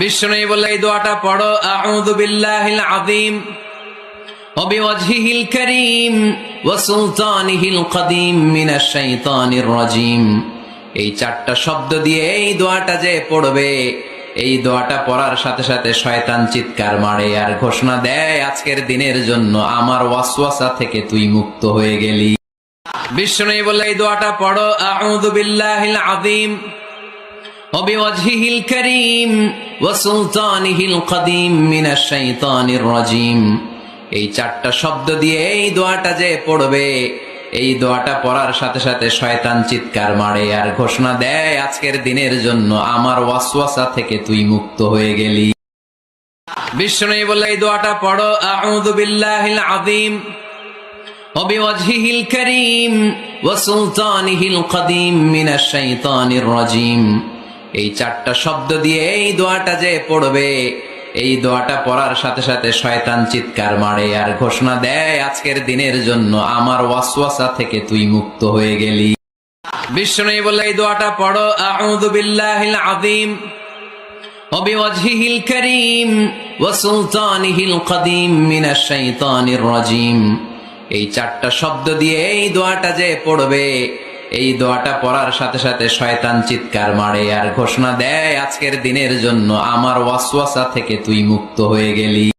বিষ্ণু বললে এই দোয়াটা পড়ো, আউযু বিল্লাহিল আযীম ওবিওয়াজহিহিল কারীম, ওয়া সুলতানিহিল কদীম, মিনাশ শাইতানির রাজীম এই চারটা শব্দ দিয়ে এই দোয়াটা যে পড়বে, এই দোয়াটা পড়ার সাথে সাথে শয়তান চিৎকার মারে আর ঘোষণা দেয়, আজকের দিনের জন্য আমার ওয়াসওয়াসা থেকে তুই মুক্ত হয়ে গেলি। বিষ্ণু বললে এই দোয়াটা পড়ো, আউযু বিল্লাহিল আযীম ওবিওয়াজহিহিল করিম وسلطانه القديم من الشيطان الرجيم এই চারটা শব্দ দিয়ে এই দোয়াটা যে পড়বে এই দোয়াটা পড়ার সাথে সাথে শয়তান চিৎকার মারে আর ঘোষণা দেয় আজকের দিনের জন্য আমার ওয়াসওয়াসা থেকে তুই মুক্ত হয়ে গেলি বিষ্ণু বললে এই দোয়াটা পড়ো আউযু বিল্লাহিল আযীম وبوجهه الكريم وسلطانه القديم من الشيطان الرجيم এই চারটা শব্দ দিয়ে এই দোয়াটা যে পড়বে এই দোয়াটা পড়ার সাথে সাথে শয়তান চিৎকার মারে আর ঘোষণা দেয় আজকের দিনের জন্য আমার ওয়াসওয়াসা থেকে তুই মুক্ত হয়ে গেলি বিষ্ণু বললে এই দোয়াটা পড়ো আউযু বিল্লাহিল আযীম وبوجهه الكريم وسلطانه القديم من الشيطان الرجيم এই চারটা শব্দ দিয়ে এই দোয়াটা যে পড়বে এই দোয়াটা পড়ার সাথে সাথে শয়তান চিৎকার মারে আর ঘোষণা দেয়, আজকের দিনের জন্য আমার ওয়াসওয়াসা থেকে তুই মুক্ত হয়ে গেলি।